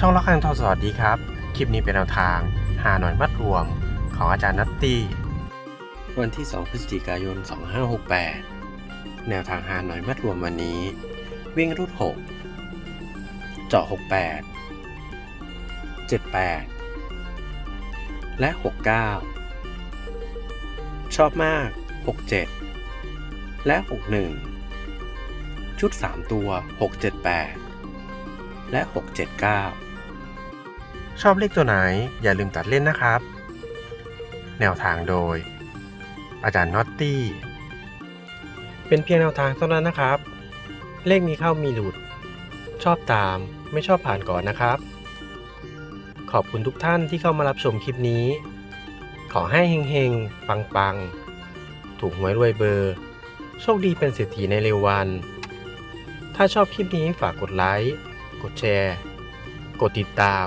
ช่องละครังทอสวัสดีครับ คลิปนี้เป็นแนวทางหาหน่อยมัดรวมของอาจารย์นัตตี้ วันที่ 2 พฤศจิกายน 2568 แนวทางหาหน่อยมัดรวมวันนี้ วิ่งรูด 6 เจาะ 68 78 และ 69 ชอบมาก 67 และ 61 ชุด 3 ตัว 678และ 679 ชอบเลขตัวไหนอย่าลืมตัดเล่นนะครับ แนวทางโดย อาจารย์น็อตตี้ เป็นเพียงแนวทางเท่านั้นนะครับ เลขมีเข้ามีหลุด ชอบตามไม่ชอบผ่านก่อนนะครับ ขอบคุณทุกท่านที่เข้ามารับชมคลิปนี้ ขอให้เฮงๆ ปังๆ ถูกหวยรวยเบอร์ โชคดีเป็นเศรษฐีในเร็ววัน ถ้าชอบคลิปนี้ฝากกดไลค์ กดแชร์ กดติดตาม